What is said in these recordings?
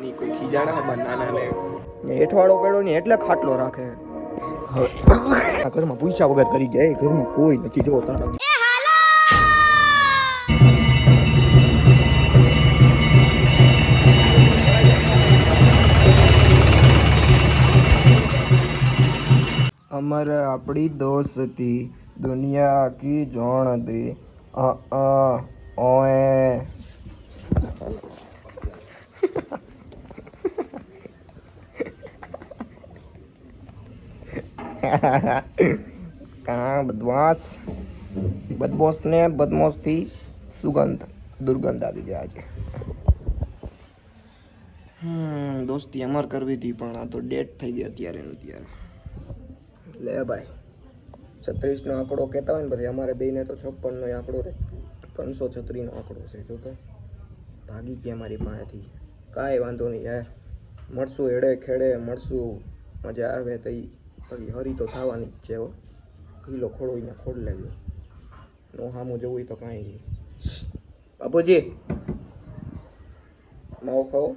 નાની કોઈ ખીજાણા બનાના ને ને હેઠવાળો પેડો ને એટલે ખાટલો રાખે. આ ઘરમાં પૂછ્યા વગર કરી ગયા, એ ઘરમાં કોઈ નથી, જો તારા. અમર આપણી દોસ્તી દુનિયા કી જોણ અ અ, ઓએ. કા બદમાશ? બદમાશ ને બદમાશથી સુગંધ, દુર્ગંધ આવી જાય છે. દોસ્તી અમર કરવી હતી, પણ આ તો ડેટ થઈ ગઈ અત્યારે ને અત્યારે. લે ભાઈ છત્રીસ નો આંકડો કહેતા હોય ને પછી અમારે બેને તો છપ્પન નો આંકડો રહે ત્રણસો છત્રીસ નો આંકડો છે, જો તો. ભાગી ગયા મારી પાસેથી. કાંઈ વાંધો નહીં યાર. મળશું એડે ખેડે, મળશું. મજા આવે તો પછી હરી તો થવાની જ છે હો. કિલો ખોડોઈને ખોડ લેજો. નો સામું જવું હોય તો કાંઈ નહીં. બાપુજી! માવો ખાઓ.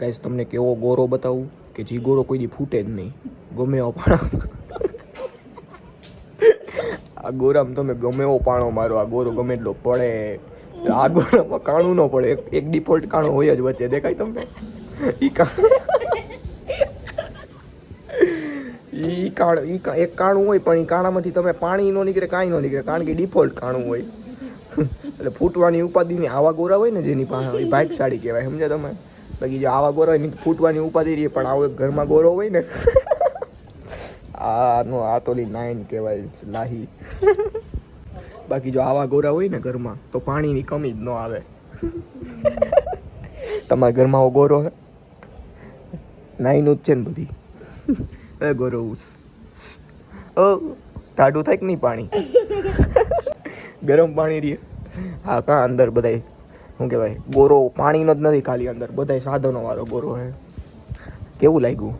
ગાઈસ, તમને કેવો ગોરો બતાવું? કે જે ગોરો કોઈ દી ફૂટે જ નહીં. ગમે એવો પાણો આ ગોરામાં તમે ગમે એવો પાણો મારો આ ગોરો ગમે એટલો પડે. આ ગોરામાં કાણું ન પડે. એક ડિફોલ્ટ કાણું હોય જ વચ્ચે. દેખાય તમને? ઈ કાણું ઈ કાણ ઈ એક કાણું હોય પણ ઈ કાણામાંથી તમે પાણી નો નીકળે, કાંઈ નો નીકળે. કારણ કે ડિફોલ્ટ કાણું હોય. એટલે ફૂટવાની ઉપાધિની આવા ગોરા હોય ને જેની પાસે એ સાડી કહેવાય. સમજે તમે? બાકી જો આવા ગોરા હોય ને, ફૂટવાની ઉપાધિ રહી, પણ આવો ઘરમાં ગોરો હોય ને. આનો આ તો નાઇન કહેવાય, લાહી. બાકી જો આવા ગોરા હોય ને ઘરમાં તો પાણીની કમી જ ન આવે. તમારા ઘરમાં આવો ગોરો હે? નાઈનું જ છે ને બધી. એ ગોરો ઉસ. ઓ ટાઢું થાય કે નહીં પાણી? ગરમ પાણી રહે હા કા અંદર બધાય શું કહેવાય ગોરો પાણીનો જ નથી ખાલી અંદર બધાય સાધનો વાળો ગોરો હે. કેવું લાગ્યું?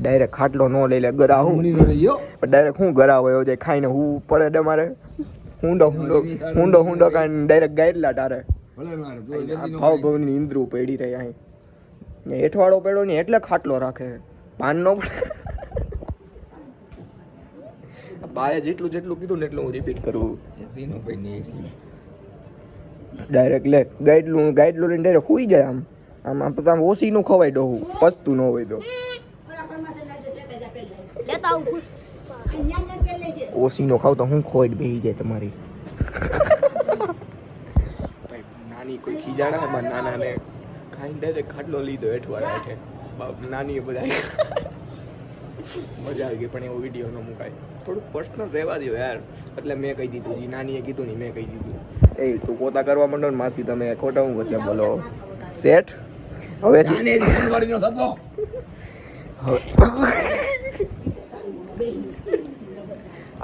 ડાયરેક્ટ ખાટલો ન લઈ લે ગરા હું ડાયરેક્ટ હું ગરા હોય જાય ખાઈને હું પડે મારે? હુંડો હુંડો હુંડો હુંડો કાન ડાયરેક્ટ ગાઈડલા તારે. આ ભાવ ભાવની ઇન્દ્રુ પડી રહી અહીં. ને હેઠવાળો પેડો ને એટલે ખાટલો રાખે. પાન નો પડે. બાએ જેટલું જેટલું કીધું ને એટલું હું રિપીટ કરું. ડાયરેક્ટ લે ગાઈડલું ગાઈડલું લઈને ડાયરેક્ટ હુઈ જાય આમ. આમ આમ તો આમ ઓસીનું ખવાય ડોહું પસ્તું ન હોય તો લેતા આવું ખુશ ઓસીનો ખાવ તો હું ખોટ બેહી જાય તમારી. નાની કોઈ ખીજાણા માં નાના ને ખાઈને ડાયરેક્ટ ખાટલો લીધો એઠવાડા હેઠે. બાપ નાની એ બધા મજા આવી ગઈ પણ એવો વીડિયો ન મુકાય. થોડુંક પર્સનલ રહેવા દો યાર. એટલે મેં કહી દીધું જી નાનીએ કીધું નહીં મેં કહી દીધું. એ તું પોતા કરવા માંડો ને માસી તમે ખોટા હું વચ્ચે બોલો. સેટ? હવે હવે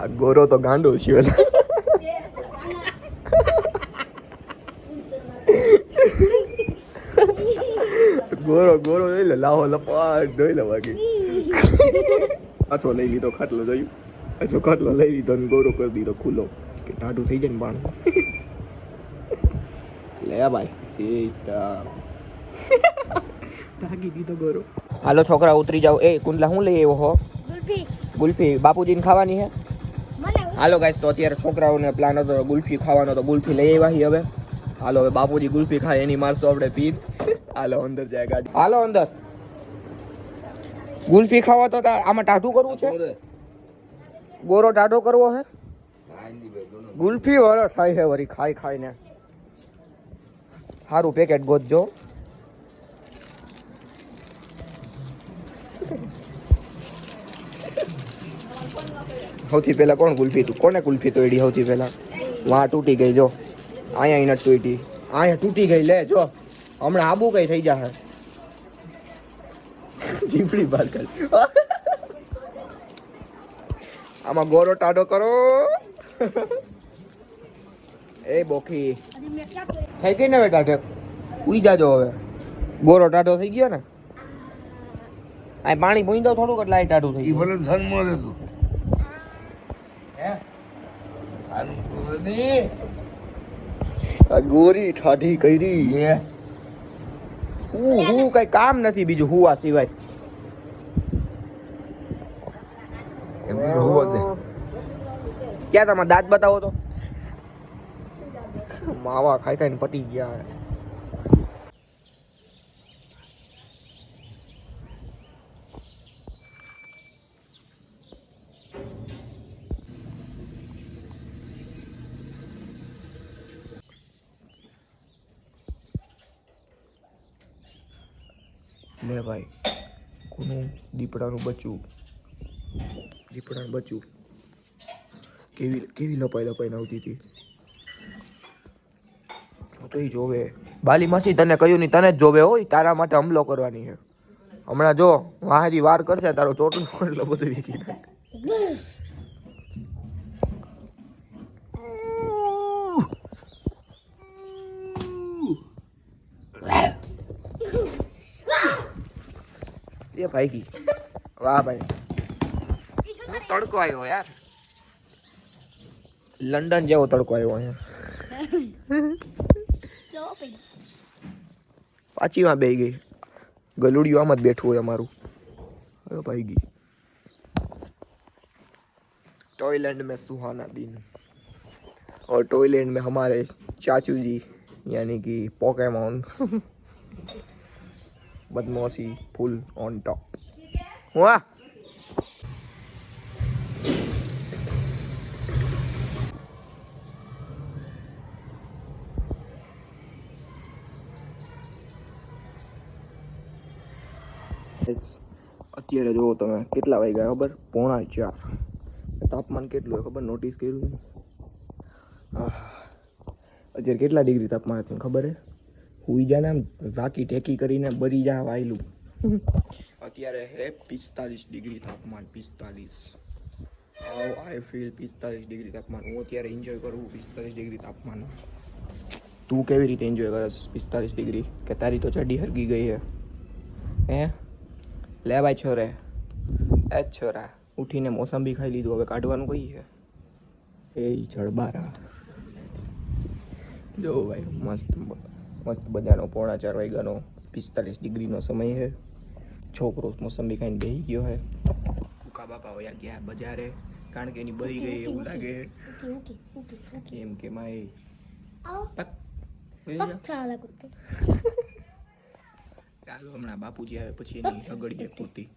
આ ગોરો તો ગાંડો છે ઓલા. ગોરો ગોરો લઈ લે લાવો લપાટ જોઈ લે બાકી. પાછો લઈ લીધો ખાટલો જોયું. પાછો ખાટલો લઈ લીધો ને ગોરો કરી દીધો ખુલ્લો. કે ટાઢું થઈ જાય ને પાણી લે ભાઈ સીતા ભાગી દીધો ગોરો. હાલો છોકરા ઉતરી જાઓ. એ કુંડલા હું લઈ આવ્યો હો? ગુલ્ફી. ગુલ્ફી બાપુજીને ખાવાની હે? હાલો ગાઈસ તો અત્યારે છોકરાઓને પ્લાન હતો ગુલ્ફી ખાવાનો તો ગુલ્ફી લઈ આવ્યા છીએ હવે. હાલો હવે બાપુજી ગુલ્ફી ખાય એની મારશો આપણે પીન હાલો અંદર જાય ગાડી. હાલો અંદર. ગુલ્ફી ખાવા તો આમાં ટાઢું કરવું છે? ગોરો ટાઢો કરવો હે? ગુલ્ફી વાળો થાય છે વરી ખાઈ ખાઈને. સારું પેકેટ ગોતજો. સૌથી પહેલાં કોણ કુલ્ફી તું કોને કુલ્ફી તોડી સૌથી પહેલાં? વાં તૂટી ગઈ, જો. અહીંયા નથી તૂટી અહીંયા તૂટી ગઈ, લે, જો. હમણાં આબુ કઈ થઈ જશે જીપડી બાર કરી આમાં ગોરો ટાડો કરો. એ બોખી. તો થઈ ગઈ ને હવે ટાઢે? ઉઈ જાજો હવે. ગોરો ટાઢો થઈ ગયો ને? આ પાણી પૂઈ દો થોડુંક એટલે આ ટાઢું થઈ ગયું. ભલે ધર્મ મરે હે આ ગોરી ઠાઠી કરી. હું? હું કઈ કામ નથી બીજું હુવા સિવાય ક્યાં તમે દાંત બતાવો તો? માવા ખાઈ ખાઈને પટી ગયા. લે ભાઈ. કોનું દીપડાનું બચ્યું દીપડાનું બચ્યું કેવી કેવી લપાઈ લપાઈને આવતી હતી? જોવે. બાલી માસી તને કહ્યું નહીં, તને જ જોવે હોય, તારા માટે હમલો કરવાની છે. હમણાં જો વાહજી વાર કરશે, તારો ચોટલું એટલે બધું વીકી. એ ભાઈ વાહ ભાઈ તડકો આવ્યો યાર લંડન જેવો તડકો આવ્યો અહીંયા જો પડી પાછી માં બેહી ગઈ ગલુડિયું આમ જ બેઠું હોય અમારું હવે ભાઈ ગઈ टॉयलैंड में सुहाना दिन और टॉयलैंड में हमारे चाचू जी यानी कि पोकेमोन બદમાશી ફૂલ ઓન ટોપ વાહ અત્યારે જુઓ તમે, કેટલા વાગી ગયા ખબર? પોણા ચાર. તાપમાન કેટલું હોય ખબર? નોટિસ કર્યું અત્યારે કેટલા ડિગ્રી તાપમાન હતું ખબર હે હુઈ જા ને વાકી ટેકી કરીને બરી જા વાયલું. અત્યારે હે પિસ્તાલીસ ડિગ્રી તાપમાન પિસ્તાલીસ. હાઉ આઈ ફીલ પિસ્તાલીસ ડિગ્રી તાપમાન. હું અત્યારે એન્જોય કરું પિસ્તાલીસ ડિગ્રી તાપમાન. તું કેવી રીતે એન્જોય કરસ પિસ્તાલીસ ડિગ્રી? કે તારી તો ચડી હરગી ગઈ હે. હે? લે ભાઈ છોરે. એ છોરા. ઉઠીને મોસંબી ખાઈ લીધું. હવે કાઢવાનું કઈ છે? એ જળબારા. જો ભાઈ મસ્ત મસ્ત બધાનો પોણા ચાર વાગ્યાનો પિસ્તાલીસ ડિગ્રીનો સમય છે. છોકરો મોસંબી ખાઈને બેસી ગયો છે. કુકા બાપા વયા ગયા બજારે કારણ કે એની બરી ગઈ એવું લાગે. એમ કે માય ચાલે હમણાં બાપુજી આવે પછી એની સગડી પૂરતી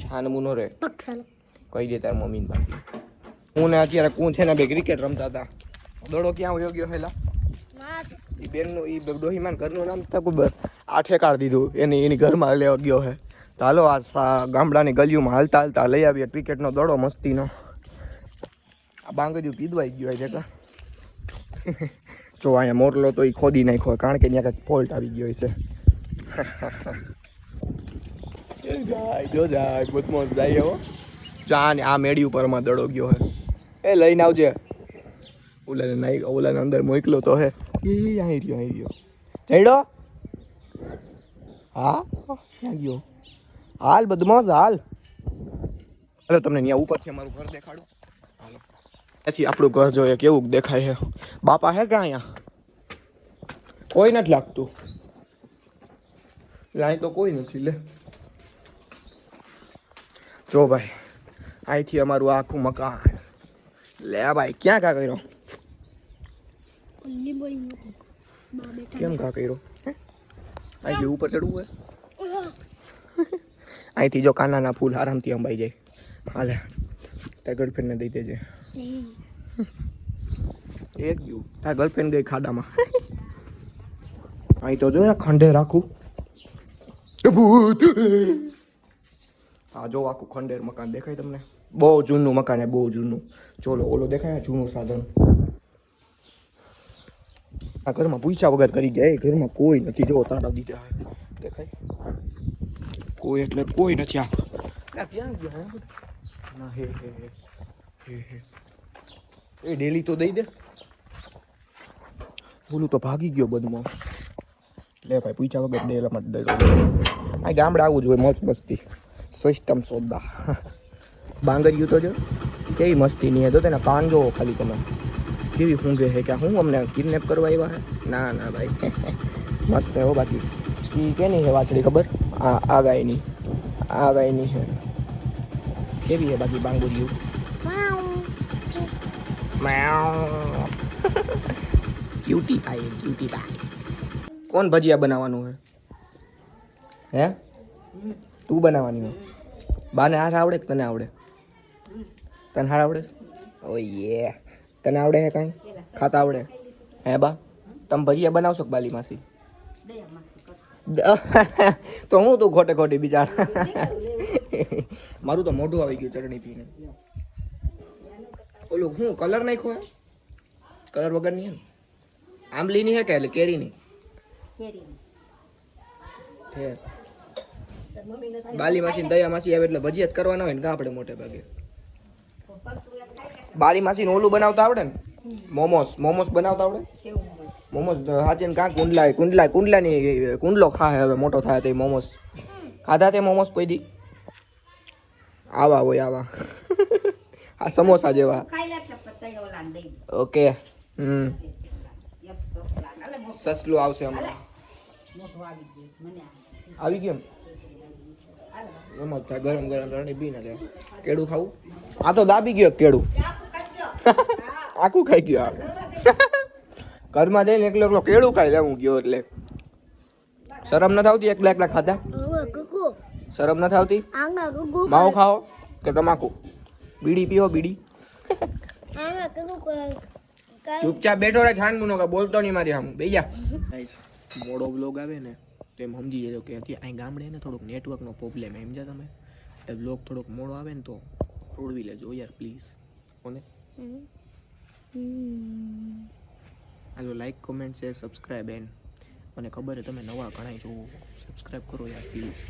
છાનમુનો રે. પગ ચાલે. કહી દે તાર મમ્મીને બાકી. હું ને અત્યારે કોણ છે ને બે ક્રિકેટ રમતા હતા. દડો ક્યાં વયો ગયો હેલા ના એ બેનનું એ ડોહીમાન ઘરનું નામ તો ખબર આ ઠેકાડ દીધું. એની એની ઘરમાં લેવા ગયો હે. તો હાલો, આ ગામડાની ગલીઓમાં હાલતા હાલતા લઈ આવીએ ક્રિકેટનો દડો મસ્તીનો. આ બાંગડિયું પીદવાઈ ગયો હોય કા જો અહીંયા મોરલો તો એ ખોદી નાખ્યો હોય કારણ કે ત્યાં કંઈક ફોલ્ટ આવી ગયો છે એ જાય જો જાય બદમાશ જાય હો. ચા ને, આ મેડી ઉપરમાં દડો ગયો હે. એ લઈને આવજે. ઓલાને નાઈ ઓલાને અંદર મોકલો તો હે. એ અહીં રહ્યો અહીં રહ્યો જઈડો હા ક્યાં ગયો હાલ બદમાશ હાલ હાલો, તમને ત્યાં ઉપરથી અમારું ઘર દેખાડો. હાલો. એથી આપણું ઘર જોઈએ કેવું દેખાય છે. બાપા હે કે અહીંયા? કોઈ નથી લાગતું. લે, અહીં તો કોઈ નથી, લે. જો ભાઈ, અહીંથી અમારું આખું મકાન. લે ભાઈ, ક્યાં કા કર્યો? લીંબોળી મૂકી. કેમ કા કર્યો? હે? અહીંથી ઉપર ચડવું હોય? અહીંથી જો કાનાના ફૂલ આરામથી અંબાઈ જાય. હાલે. તાર ગર્લફ્રેન્ડને દઈ દેજે. એક ગયું. તાર ગર્લફ્રેન્ડ ગઈ ખાડામાં. અહીં તો જો ને ખંડે રાખું. ભૂત. હા જો આખું ખંડેર મકાન દેખાય તમને. બહુ જૂનું મકાન હે બહુ જૂનું. ચોલો ઓલો દેખાય જૂનું સાધન? આ ઘરમાં પૂછ્યા વગર કરી ગયા. ઘરમાં કોઈ નથી. જો તારા દીધા. દેખાય? કોઈ એટલે કોઈ નથી આ. ક્યાં ગયા? ના, હે હે હે. હે એ ડેલી તો દઈ દે. બોલું તો ભાગી ગયો બદમાં લે ભાઈ, પૂછ્યા વગર ડેલામાં દઈ આ ગામડે આવું જોઈએ મસ્ત મસ્તી. સિસ્ટમ સોદા. બાંગરિયું તો જો, કેવી મસ્તી નહીં તો તેના પાન જોવો ખાલી તમે. કેવી ઊંઘે છે કે હું અમને કિડનેપ કરવા આવ્યા હે ના ના ભાઈ. મસ્ત હે બાકી. કે કેની છે વાછડી ખબર? આ આ ગાયની. આ ગાયની છે. કેવી છે બાકી બાંગુરિયું ક્યુટી પાઈ ક્યુટી પાઈ કોણ ભજીયા બનાવવાનું હે હે? તું બનાવવાની હે બાને હાર આવડે કે તને આવડે? તને હાર આવડે? ઓ યે. તને આવડે હે કાંઈ? ખાતા આવડે? હે બા, તમે ભજીયા બનાવશો બાલી માસી તો હું તું ખોટે ખોટી બિચાર મારું તો મોઢું આવી ગયું ચટણી પીને. ઓલું હું, કલર નાખ્યો હે? કલર વગરની હે આંબલીની હે કે એટલે કેરીની? બાલી માસી દયા માસી આવે એટલે ભજીયા જ કરવાના હોય ને કાં આપણે મોટે ભાગે. બાલી માસી ઓલું બનાવતા આવડે ને? મોમોસ. મોમોસ બનાવતા આવડે? મોમોસ? હાજે ને કાં કુંડલા કુંડલા કુંડલાની કુંડલો ખાય હવે મોટો થાય તે મોમોસ. ખાધા તે મોમોસ કોઈ દી? આવા હોય આવા. આ સમોસા જેવા. ઓકે. હમ. સસલું આવશે હમણાં. આવી ગયું. ને એમ? ગરમ ગરમ રણી પીને લે કેળું ખાવું? આ તો દાબી ગયો કેળું. આખું ખાઈ ગયું આ. ઘરમાં જઈને એકલો એકલો કેળું ખાઈ લે હું ગયો એટલે. શરમ નથી આવતી એકલા એકલા ખાધા? શરમ નથી આવતી? માવો ખાઓ કે તમાકુ? બીડી પીઓ બીડી. ચૂપચાપ બેઠો રહે છાન મુનો કે બોલતો નહીં મારી આમ બેજા મોડો બ્લોગ આવે ને તો એમ સમજી જજો કે અત્યારે અહીં ગામડે ને થોડુંક નેટવર્કનો પ્રોબ્લેમ એમ જ તમે. એટલે બ્લોગ થોડોક મોડો આવે ને તો રોડવી લેજો યાર પ્લીઝ કોને? હાલો like comment share subscribe and મને ખબર છે, તમે નવા ઘણા જોવો સબસ્ક્રાઈબ કરો યાર પ્લીઝ